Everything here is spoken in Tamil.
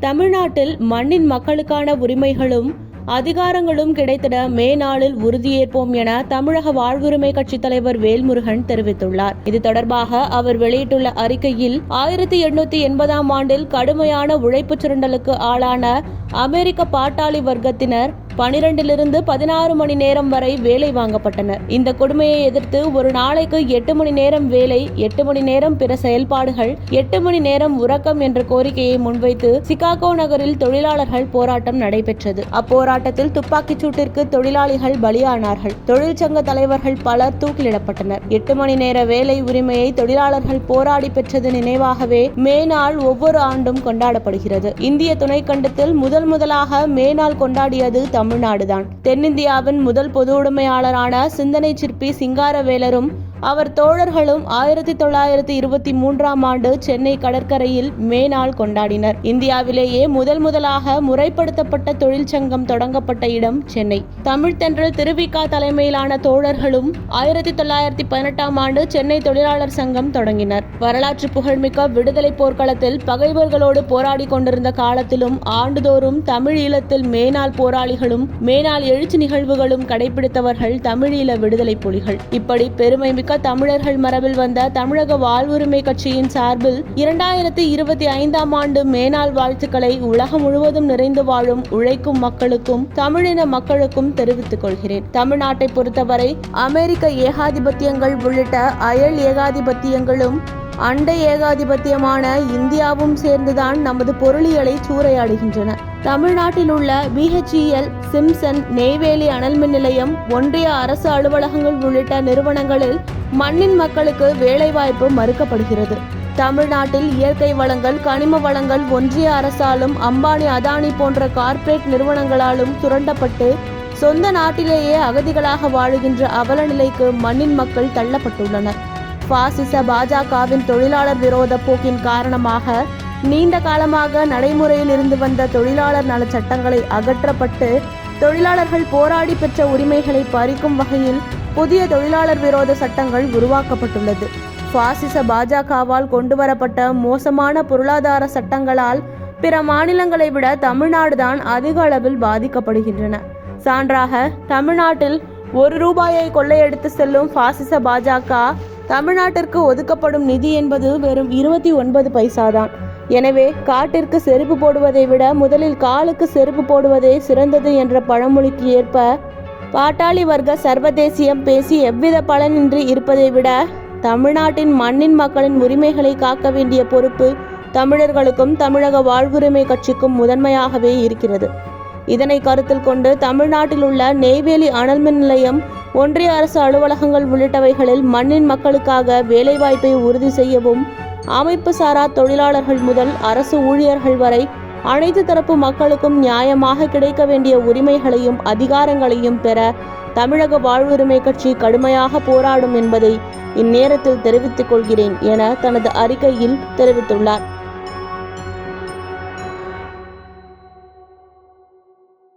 தமிழ்நாட்டில் மண்ணின் மக்களுக்கான உரிமைகளும் அதிகாரங்களும் கிடைத்திட மே நாளில் உறுதியேற்போம் என தமிழக வாழ்வுரிமை கட்சித் தலைவர் வேல்முருகன் தெரிவித்துள்ளார். இது தொடர்பாக அவர் வெளியிட்டுள்ள அறிக்கையில் ஆயிரத்தி எண்ணூத்தி எண்பதாம் ஆண்டில் கடுமையான உழைப்பு சுரண்டலுக்கு ஆளான அமெரிக்க பாட்டாளி வர்க்கத்தினர் பனிரெண்டிலிருந்து பதினாறு மணி நேரம் வரை வேலை வாங்கப்பட்டனர். இந்த கொடுமையை எதிர்த்து ஒரு நாளைக்கு எட்டு மணி நேரம் வேலை எட்டு மணி நேரம் பிற செயல்பாடுகள் எட்டு மணி நேரம் உறக்கம் என்ற கோரிக்கையை முன்வைத்து சிகாகோ நகரில் தொழிலாளர்கள் போராட்டம் நடைபெற்றது. அப்போராட்டத்தில் துப்பாக்கிச் சூட்டிற்கு தொழிலாளிகள் பலியானார்கள். தொழிற்சங்க தலைவர்கள் பலர் தூக்கிலிடப்பட்டனர். எட்டு மணி நேர வேலை உரிமையை தொழிலாளர்கள் போராடி பெற்றது நினைவாகவே மே நாள் ஒவ்வொரு ஆண்டும் கொண்டாடப்படுகிறது. இந்திய துணைக்கண்டத்தில் முதல் முதலாக மே நாள் கொண்டாடியது தமிழ்நாடுதான். தென்னிந்தியாவின் முதல் பொது உடைமையாளரான சிந்தனை சிற்பி சிங்காரவேலரும் அவர் தோழர்களும் ஆயிரத்தி தொள்ளாயிரத்தி இருபத்தி மூன்றாம் ஆண்டு சென்னை கடற்கரையில் மே நாள் கொண்டாடினர். இந்தியாவிலேயே முதல் முதலாக முறைப்படுத்தப்பட்ட தொழிற்சங்கம் தொடங்கப்பட்ட இடம் சென்னை. தமிழ் தென்றல் திருவிக்கா தலைமையிலான தோழர்களும் ஆயிரத்தி தொள்ளாயிரத்தி பதினெட்டாம் ஆண்டு சென்னை தொழிலாளர் சங்கம் தொடங்கினர். வரலாற்று புகழ்மிக்க விடுதலை போர்க்களத்தில் பகைவர்களோடு போராடி கொண்டிருந்த காலத்திலும் ஆண்டுதோறும் தமிழ் ஈழத்தில் மேனாள் போராளிகளும் மேனாள் எழுச்சி நிகழ்வுகளும் கடைபிடித்தவர்கள் தமிழீழ விடுதலை புலிகள். இப்படி பெருமைமிக்க தமிழர்கள் மரபில் வந்த தமிழக வாழ்வுரிமை கட்சியின் சார்பில் இரண்டாயிரத்தி இருபத்தி ஐந்தாம் ஆண்டு மேனாள் வாழ்த்துக்களை உலகம் முழுவதும் நிறைந்து வாழும் உழைக்கும் மக்களுக்கும் தமிழின மக்களுக்கும் தெரிவித்துக் கொள்கிறேன். தமிழ்நாட்டை பொறுத்தவரை அமெரிக்க ஏகாதிபத்தியங்கள் உள்ளிட்ட அயல் ஏகாதிபத்தியங்களும் அண்டை ஏகாதிபத்தியமான இந்தியாவும் சேர்ந்துதான் நமது பொருளியலை சூறையாடுகின்றன. தமிழ்நாட்டில் உள்ள பிஹெச்இஎல் சிம்சன் நெய்வேலி அனல் மின் நிலையம் ஒன்றிய அரசு அலுவலகங்கள் உள்ளிட்ட நிறுவனங்களில் மண்ணின் மக்களுக்கு வேலைவாய்ப்பு மறுக்கப்படுகிறது. தமிழ்நாட்டில் இயற்கை வளங்கள் கனிம வளங்கள் ஒன்றிய அரசாலும் அம்பானி அதானி போன்ற கார்ப்பரேட் நிறுவனங்களாலும் சுரண்டப்பட்டு சொந்த நாட்டிலேயே அகதிகளாக வாழுகின்ற அவல நிலைக்கு மண்ணின் மக்கள் தள்ளப்பட்டுள்ளனர். பாசிச பாஜகவின் தொழிலாளர் விரோத போக்கின் காரணமாக நீண்ட காலமாக நடைமுறையில் இருந்து வந்த தொழிலாளர் நல சட்டங்களை அகற்றப்பட்டு தொழிலாளர்கள் போராடி பெற்ற உரிமைகளை பறிக்கும் வகையில் புதிய தொழிலாளர் விரோத சட்டங்கள் உருவாக்கப்பட்டுள்ளது. பாசிச பாஜகவால் கொண்டுவரப்பட்ட மோசமான பொருளாதார சட்டங்களால் பிற மாநிலங்களை விட தமிழ்நாடுதான் அதிக அளவில் பாதிக்கப்படுகின்றன. சான்றாக தமிழ்நாட்டில் ஒரு ரூபாயை கொள்ளையடித்து செல்லும் பாசிச பாஜக தமிழ்நாட்டிற்கு ஒதுக்கப்படும் நிதி என்பது வெறும் இருபத்தி ஒன்பது பைசாதான். எனவே காட்டிற்கு செருப்பு போடுவதை விட முதலில் காலுக்கு செருப்பு போடுவதே சிறந்தது என்ற பழமொழிக்கு ஏற்ப பாட்டாளி வர்க்க சர்வதேசியம் பேசி எவ்வித பலனின்றி இருப்பதை விட தமிழ்நாட்டின் மண்ணின் மக்களின் உரிமைகளை காக்க வேண்டிய பொறுப்பு தமிழர்களுக்கும் தமிழக வாழ்வுரிமை கட்சிக்கும் முதன்மையாகவே இருக்கிறது. இதனை கருத்தில் கொண்டு தமிழ்நாட்டில் உள்ள நெய்வேலி அனல் மின் நிலையம் ஒன்றிய அரசு அலுவலகங்கள் உள்ளிட்டவைகளில் மண்ணின் மக்களுக்காக வேலைவாய்ப்பை உறுதி செய்யவும் அமைப்பு சாரா தொழிலாளர்கள் முதல் அரசு ஊழியர்கள் வரை அனைத்து தரப்பு மக்களுக்கும் நியாயமாக கிடைக்க வேண்டிய உரிமைகளையும் அதிகாரங்களையும் பெற தமிழக வாழ்வுரிமை கட்சி கடுமையாக போராடும் என்பதை இந்நேரத்தில் தெரிவித்துக் கொள்கிறேன் என தனது அறிக்கையில் தெரிவித்துள்ளார்.